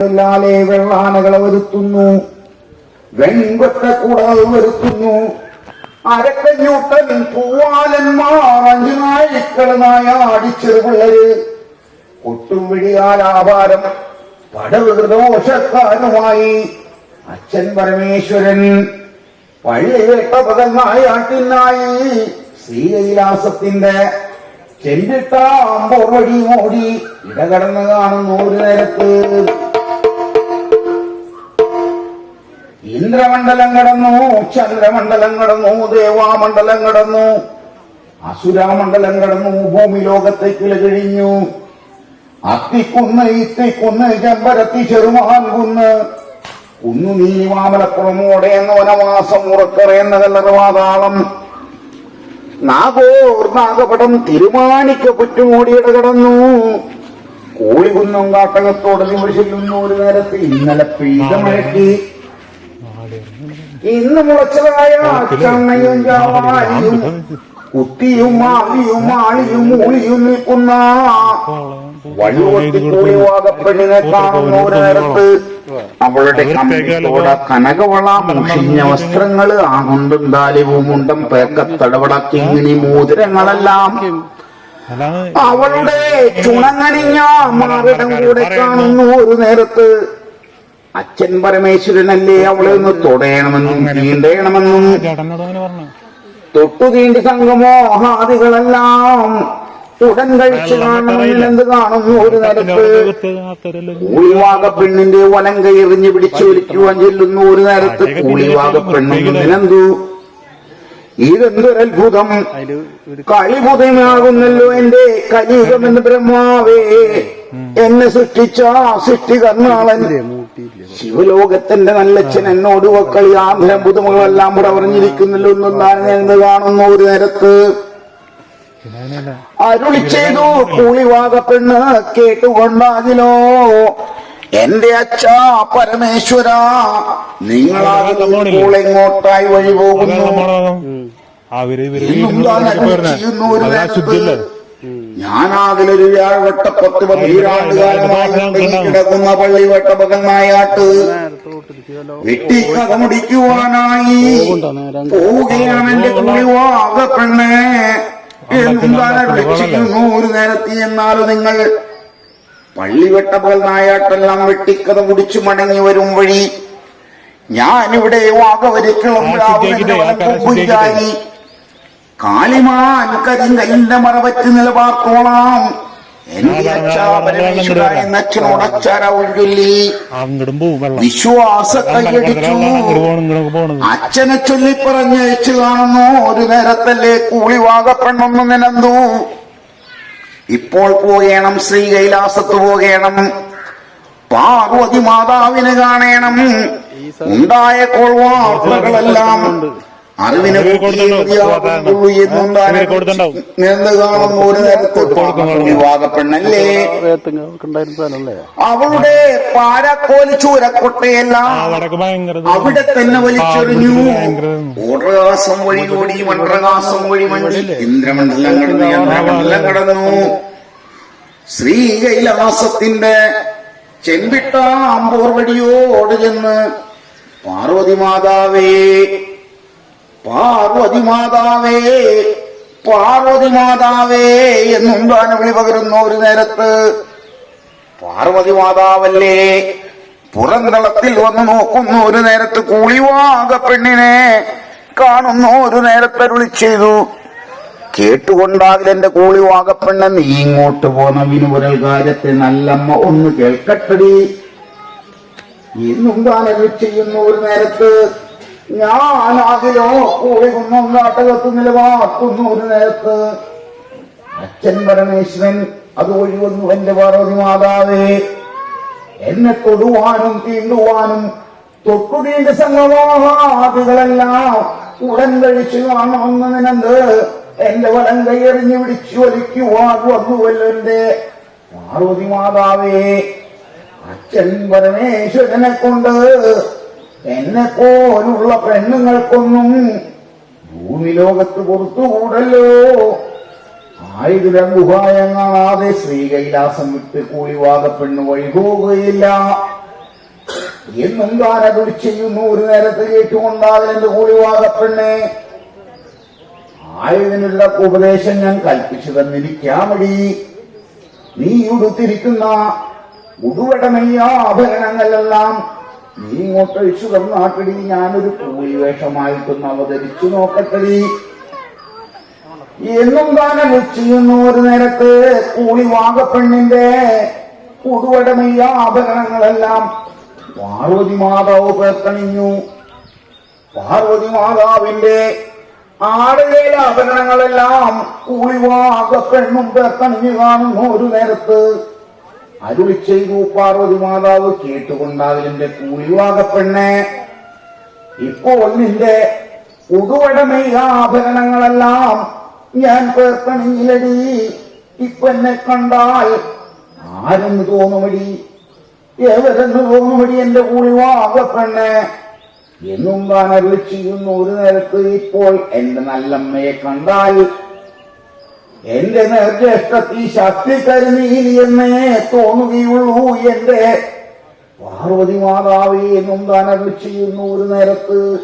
ാലെ വെള്ളാനകളെ വരുത്തുന്നു വെൺകൊറ്റ കൂടാതെ വരുത്തുന്നു അരക്കഞ്ഞൂട്ടൻ പൂവാലന്മാർ അഞ്ചു നാഴിക്കൾ നായ അടിച്ചെറുപിള്ളര് കൊട്ടും വിഴിയാലാഭാരം പടവികൃതോഷക്കാരുമായി അച്ഛൻ പരമേശ്വരൻ പള്ളി വെട്ട പകങ്ങായാട്ടിനായി ശ്രീകൈലാസത്തിന്റെ ചെണ്ടിട്ട വഴി മോടി ഇടകടന്ന് കാണുന്നു ഒരു നേരത്ത്. ഇന്ദ്രമണ്ഡലം കടന്നു ചന്ദ്രമണ്ഡലം കടന്നു ദേവാമണ്ഡലം കടന്നു. അസുരാമണ്ഡലം കടന്നു ഭൂമി ലോകത്തേക്ക് കഴിഞ്ഞു അത്തിക്കുന്ന് ഇത്തിക്കുന്ന് ചെമ്പരത്തി ചെറുമാൻ കുന്ന്. കുന്നു നീ എന്ന വനവാസം ഉറക്കറയുന്ന കല്ലറവാതാളം. നാഗോർ നാഗപടം തീരുമാനിക്ക പുറ്റുമൂടിയിട കടന്നു. കോളികുന്നം കാട്ടകത്തോടെ ചെല്ലുന്ന ഒരു നേരത്ത് ഇന്നലെ പെയ്ത മഴയ്ക്ക് ഇന്ന് മുളച്ചതായ ചണ്ണയും ജാവാലിയും കുത്തിയും മാവിയും ആളിയും മൂളിയും നിൽക്കുന്ന വഴിവട്ടി കൂടി വാഗപ്പെണ്ണിനെ കാണുന്ന ഒരു നേരത്ത് അവളുടെ കമ്പിത്തോട കനകവള മുഷിഞ്ഞ വസ്ത്രങ്ങൾ ആണുണ്ടും ദാലിവും മുണ്ടം പേക്കത്തടവട കിങ്ങിണി മോതിരങ്ങളെല്ലാം അവളുടെ ചുണങ്ങനിഞ്ഞ മാറിടം കൂടെ കാണുന്നു ഒരു നേരത്ത്. അച്ഛൻ പരമേശ്വരനല്ലേ അവളെ ഒന്ന് തൊടയണമെന്നും തീണ്ടയണമെന്നും തൊട്ടു തീണ്ടി സംഗമോഹാദികളെല്ലാം ഉടൻ കഴിച്ചു കാണണമെന്ന് എന്ത് കാണുന്നു ഒരു നേരത്ത് കൂളിവാക പെണ്ണിന്റെ വലം കയറിഞ്ഞ് പിടിച്ചു വലിക്കുവാൻ ചെല്ലുന്നു ഒരു നേരത്ത് കൂളിവാക പെണ്ണിനെന്തു ഇതെന്തൊരത്ഭുതം? കളിപുതമാകുന്നല്ലോ എന്റെ കലിയുഗമെന്ന് ബ്രഹ്മാവേ. എന്നെ സൃഷ്ടിച്ച സൃഷ്ടികർണാളൻ ശിവലോകത്തിന്റെ നല്ലച്ഛൻ എന്നോട് വക്കളി ആന്തരം പുതുമകളെല്ലാം കൂടെ പറഞ്ഞിരിക്കുന്നല്ലോ ഒന്നും താൻ എന്ന് കാണുന്നു ഒരു നേരത്ത്. അരുളി ചെയ്തു കൂളിവാക പെണ്ണ് കേട്ടുകൊണ്ടാകിലോ? എന്റെ അച്ഛ പരമേശ്വര നിങ്ങളാകുമ്പോൾ എങ്ങോട്ടായി വഴി പോകുന്നു? അവർ ഇവർ ചെയ്യുന്നു ഒരു നേരത്ത്. ഞാനാകലൊരു വ്യാഴവട്ട പത്ത് പതിനാണ്ടുകാലമായി ഉണ്ടെങ്കിൽ കിടക്കുന്ന പള്ളി വട്ടപകനായാട്ട് വെട്ടിക്കഥ മുടിക്കുവാനായി പോവുകയാണ് എന്റെ കുളിവാക പെണ്ണെ. എന്താണ് ഒരു നേരത്തി എന്നാലും നിങ്ങൾ? പള്ളിവെട്ടപകൽ നായാട്ടെല്ലാം വെട്ടിക്കഥ മുടിച്ചു മടങ്ങി വരും വഴി. ഞാനിവിടെ വാഗവരിക്കളം രാവിലെ കാളിമാൻ കരിങ്കലിന്റെ മറവറ്റ് നിലപാർത്തോളാം വിശ്വാസ കൈയടിച്ചു. അച്ഛനെ ചൊല്ലി പറഞ്ഞയച്ചു കാണുന്നു. ഒരു നേരത്തല്ലേ കൂളിവാകപ്പെണ്ണൊന്നു നിനന്തു. ഇപ്പോൾ പോകേണം ശ്രീ കൈലാസത്ത് പോകേണം. പാർവതി മാതാവിനെ കാണേണം. ഉണ്ടായ കോൾവാർത്തകളെല്ലാം അറിവിനെ കാണുന്നു ഒരു നേരത്ത് ഉണ്ടായിരുന്ന അവളുടെ പാരക്കോൽ ചൂരക്കൊട്ടയെല്ലാം അവിടെ തന്നെ വലിച്ചെറിഞ്ഞു. ഭയങ്കര ഓടകാസം വഴി ഓടി മണ്ഡകാസം വഴി മണ്ടി ഇന്ദ്രമണ്ഡലം കടന്നു ചന്ദ്രമണ്ഡലം കടന്നു. ശ്രീ കൈലാസത്തിന്റെ ചെമ്പിട്ട അമ്പോർവടിയോ വഴിയോട് ചെന്ന് പാർവതി മാതാവേ പാർവതി മാതാവേ പാർവതി മാതാവേ എന്നുണ്ടാണ് വിളി പകരുന്ന ഒരു നേരത്ത് പാർവതി മാതാവല്ലേ പുറന്തളത്തിൽ വന്ന് നോക്കുന്നു ഒരു നേരത്ത് കൂളിവാക പെണ്ണിനെ കാണുന്ന ഒരു നേരത്തെ അരുളി ചെയ്തു. കേട്ടുകൊണ്ടാകിൽ എന്റെ കൂളിവാകപ്പെണ്ണ നീ ഇങ്ങോട്ട് പോന്ന വിനുപുരൽ കാര്യത്തെ നല്ലമ്മ ഒന്ന് കേൾക്കട്ടടി. എന്നും താൻ ചെയ്യുന്നു ഒരു നേരത്ത് ഞാനാകിലോ കൂളി കുന്നും നാട്ടകത്ത് നിലവാക്കുന്നു ഒരു നേരത്ത് അച്ഛൻ പരമേശ്വരൻ അത് ഒഴിവന്നു എന്റെ പാർവതി മാതാവേ. എന്നെ തൊടുവാനും തീണ്ടുവാനും തൊട്ടുടീന്റെ സംഗമാദികളെല്ലാം ഉടൻ കഴിച്ചു കാണുന്നതിനെന്ത് എന്റെ വലം കൈയെറിഞ്ഞു പിടിച്ചു വലിക്കുവാൻ വന്നുവല്ലോ എന്റെ പാർവതി മാതാവേ. അച്ഛൻ പരമേശ്വരനെ കൊണ്ട് എന്നെ പോലുള്ള പെണ്ണുങ്ങൾക്കൊന്നും ഭൂമി ലോകത്ത് പുറത്തുകൂടല്ലോ. ആയിരം ഗുഹായം കാണാതെ ശ്രീകൈലാസം വിട്ട് കൂളിവാക പെണ്ണ് വഴിപോകുകയില്ല എന്നും അരുളി ചെയ്യുന്നു ഒരു നേരത്ത് കേട്ടുകൊണ്ടാകലെന്റെ പെണ്ണ്. ആയതിനുള്ള ഉപദേശം ഞാൻ കൽപ്പിച്ചു തന്നിരിക്കാമടി. നീ ഉടുത്തിരിക്കുന്ന ഉടുവടമയ്യ ആഭരണങ്ങളെല്ലാം നീ ഇങ്ങോട്ട് അഴിച്ചു തന്നാട്ടടി ഞാനൊരു കൂലി വേഷമായിട്ടൊന്ന് അവതരിച്ചു നോക്കട്ടടി. എന്നും താനെ ചെയ്യുന്നു ഒരു നേരത്ത് കൂലി വാഗപ്പെണ്ണിന്റെ ഉടുവടമയ്യ ആഭരണങ്ങളെല്ലാം പാർവതി മാതാവ് പേർക്കണിഞ്ഞു പാർവതി മാതാവിന്റെ ആടുകയിലെ ആഭരണങ്ങളെല്ലാം കൂളിവാകപ്പെണ്ണും പേർക്കണിഞ്ഞു കാണുന്നു ഒരു നേരത്ത്. അരുളി ചെയ്തു പാർവതി മാതാവ് കൂലിവാക പെണ്ണേ. ഇപ്പോൾ നിന്റെ ഉടുവടമയ ഞാൻ പേർക്കണിയിലടി ഇപ്പൊ എന്നെ കണ്ടാൽ ആരെന്ന് തോന്നുമടി? ഏവരെന്ന് തോന്നുമടി എന്റെ കൂളിവാകപ്പെണ്ണെ എന്നും താൻ അരുളി ചെയ്യുന്നു ഒരു നേരത്ത് ഇപ്പോൾ എന്റെ നല്ലമ്മയെ കണ്ടാൽ എന്റെ നിർജേഷ്ഠത്തി ശക്തി കരുതിയിൽ എന്നേ തോന്നുകയുള്ളൂ എന്റെ. പാർവതി മാതാവേ എന്നും താൻ ചെയ്യുന്നു ഒരു നേരത്ത്.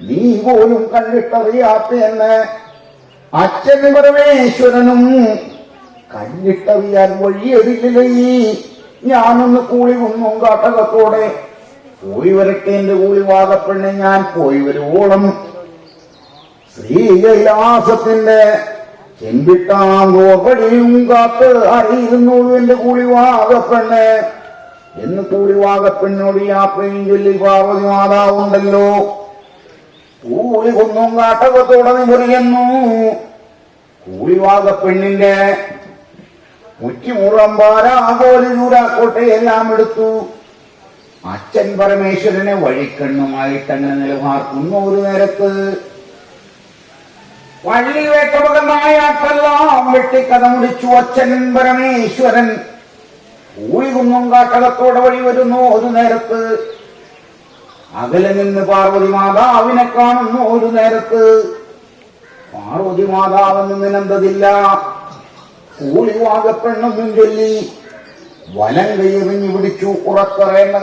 നീ പോലും കണ്ടിട്ടറിയാത്ത എന്നെ അച്ഛൻ പരമേശ്വരനും കണ്ടിട്ടറിയാൻ വഴിയെടുക്കില്ലേ ഞാനൊന്ന് കൂളി കുന്നും കാട്ടകത്തോടെ. പോയി വരട്ടെ എന്റെ കൂളി വാദപ്പെണ്ണെ ഞാൻ പോയി വരുവോളം. ശ്രീകൈലാസത്തിന്റെ ചെമ്പിട്ടാങ്കോർവടിയും കാത്ത് അറിയുന്നു എന്റെ കൂളി വാദപ്പെണ്ണെ എന്ന് കൂളി വാദപ്പെണ്ണോട് യാത്രയും ചൊല്ലി പാർവതി മാതാവുണ്ടല്ലോ. കൂളി കൊന്നും കാട്ടകത്തോടെ മുറിയുന്നു കൂളിവാക പെണ്ണിന്റെ മുറ്റിമുറം പാരാകോലി നൂരാക്കോട്ടെ എല്ലാം എടുത്തു. അച്ഛൻ പരമേശ്വരനെ വഴിക്കണ്ണുമായിട്ട് അങ്ങനെ നിലമാർക്കുന്നു ഒരു നേരത്ത്. വള്ളി വേട്ടമകനായാട്ടെല്ലാം വെട്ടിക്കഥ മുടിച്ചു അച്ഛൻ പരമേശ്വരൻ. കൂളി കുന്നും കാട്ടകത്തോടെ വഴി വരുന്നു ഒരു നേരത്ത്. അകലെ നിന്ന് പാർവതി മാതാവിനെ കാണുന്നു ഒരു നേരത്ത്. പാർവതി മാതാവെന്ന് നിനന്തതില്ല. കൂളിവാകപ്പെണ്ണൊന്നും ചൊല്ലി വലം കൈയെറിഞ്ഞു പിടിച്ചു ഉറക്കറേന്ന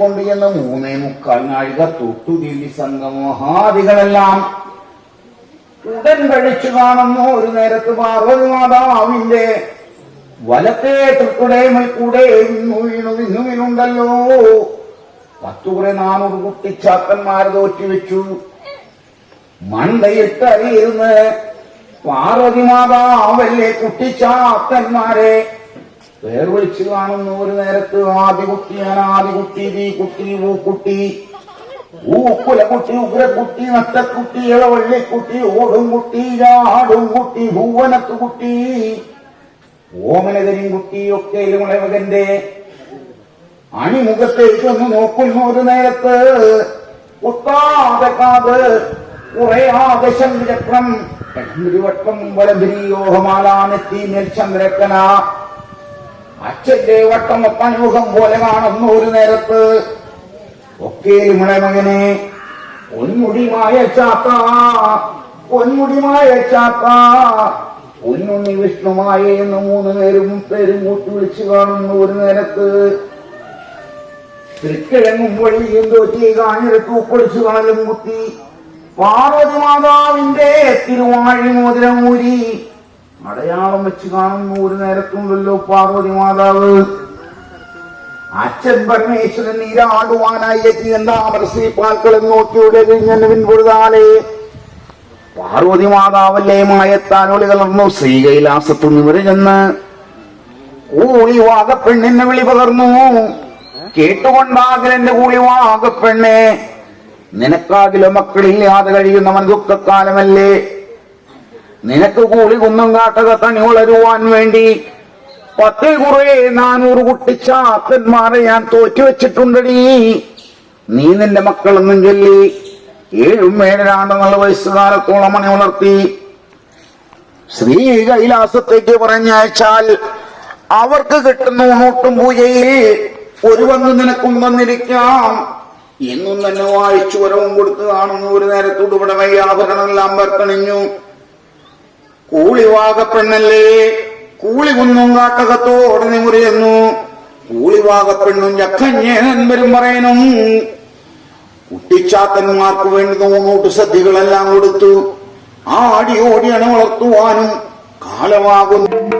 കൊണ്ട് എന്ന് മൂന്നേ മുക്കാൽ നാഴിക തൊട്ടുതിരി സംഘമഹാദികളെല്ലാം ഉടൻ കഴിച്ചു കാണുന്നു. ഒരു നേരത്ത് പാർവതി മാതാവിന്റെ വലത്തെ തൃക്കുടേമൽ കൂടെ ഇന്നു വീണു വിന്നു വീണുണ്ടല്ലോ. പത്തുകുറെ നാനൂറ് കുട്ടിച്ചാക്കന്മാരെ തോറ്റുവെച്ചു മണ്ടയിട്ട് അരിയിരുന്ന് പാർവതി മാതാവല്ലേ കുട്ടിച്ചാക്കന്മാരെ? പേർ വിളിച്ചു കാണുന്നു ഒരു നേരത്ത് ആദ്യ കുട്ടിയാണ് തീ കുട്ടി ഊക്കുട്ടി ഊക്കുലക്കുട്ടി ഉഗ്രക്കുട്ടി നത്തക്കുട്ടി ഇളവള്ളിക്കുട്ടി ഓടും കുട്ടി ചാടും കുട്ടി ഭൂവനത്ത് ഓമനകരി ഓമനകരിൻ കുട്ടി ഒക്കെ മകന്റെ അണിമുഖത്തേക്ക് ഒന്ന് നോക്കുന്നു ഒരു നേരത്ത്. കുത്താതെ കാത് കുറയാതെ ചന്ദ്രക്രം വട്ടം വലംബിരിയോഹമാലാനെത്തി മേൽചന്ദ്രക്കന. അച്ഛന്റെ വട്ടം ഒപ്പനുമുഖം പോലെ കാണുന്നു ഒരു നേരത്ത് ഒക്കെ മകനെ പൊന്മുടിമായ ചാത്ത പൊന്മുടിമായ ചാത്ത പൊന്നുണ്ണി വിഷ്ണുമായ എന്ന് മൂന്ന് നേരും പേരും കൂട്ടി വിളിച്ചു കാണുന്നു ഒരു നേരത്ത്. തൃക്കിഴങ്ങും വഴിയും തോറ്റി കാഞ്ഞെടുത്ത് ഉപ്പൊളിച്ചു കാണലും കുത്തി. പാർവതി മാതാവിന്റെ തിരുവാഴി മോതിരമൂരി അടയാളം വെച്ച് കാണുന്നു ഒരു നേരത്തുണ്ടല്ലോ പാർവതി മാതാവ്. അച്ഛൻ പരമേശ്വരൻ നീരാടുവാനായി എത്തി. എന്താമര പാൽക്കളെ നോക്കിയുടെ പിൻപൊഴുതാലേ പാർവതി മാതാവല്ലേ മായത്താനൊളി കലർന്നു ശ്രീകൈലാസത്തു നിവരെ ചെന്ന് പെണ്ണിനെ വിളി പകർന്നു. കേട്ടുകൊണ്ടാകലെന്റെ കൂളി വാഗപ്പെണ്ണെ നിനക്കാകിലോ മക്കളില്ലാതെ കഴിയുന്നവൻ ദുഃഖക്കാലമല്ലേ? നിനക്ക് കൂളി കുന്നും കാട്ടക തണി വളരുവാൻ വേണ്ടി പത്തേ കുറേ നാനൂറ് കുട്ടി ചാത്തന്മാരെ ഞാൻ തോറ്റുവെച്ചിട്ടുണ്ടടി. നീ നിന്റെ മക്കളൊന്നും ചൊല്ലി ഏഴും ഏഴരാണ്ടെന്നുള്ള വയസ്സുകാലത്തോളം മണി വളർത്തി. ശ്രീ കൈലാസത്തേക്ക് പറഞ്ഞയച്ചാൽ അവർക്ക് കിട്ടുന്ന ഊണൂട്ടും പൂജയിൽ ഒരു വന്ന് നിനക്കും വന്നിരിക്കാം എന്നും തന്നെ വായിച്ചു വരവും കൊടുത്തു കാണുന്നു. ഒരു നേരത്തോട് ഇവിടെ വയ്യാഭരണമെല്ലാം വർക്കണിഞ്ഞു കൂളി വാകപ്പെണ്ണല്ലേ കൂളി കുന്നും കാട്ടകത്തോടെ നിമുറിയുന്നു കൂളിവാക പെണ്ണും ഞക്കഞ്ഞേനന്മരും നൻപരും പറയണം. കുട്ടിച്ചാത്തന്മാർക്ക് വേണ്ടി നോങ്ങോട്ട് സദ്യകളെല്ലാം കൊടുത്തു. ആടി ഓടിയാണ് വളർത്തുവാനും കാലമാകുന്നു.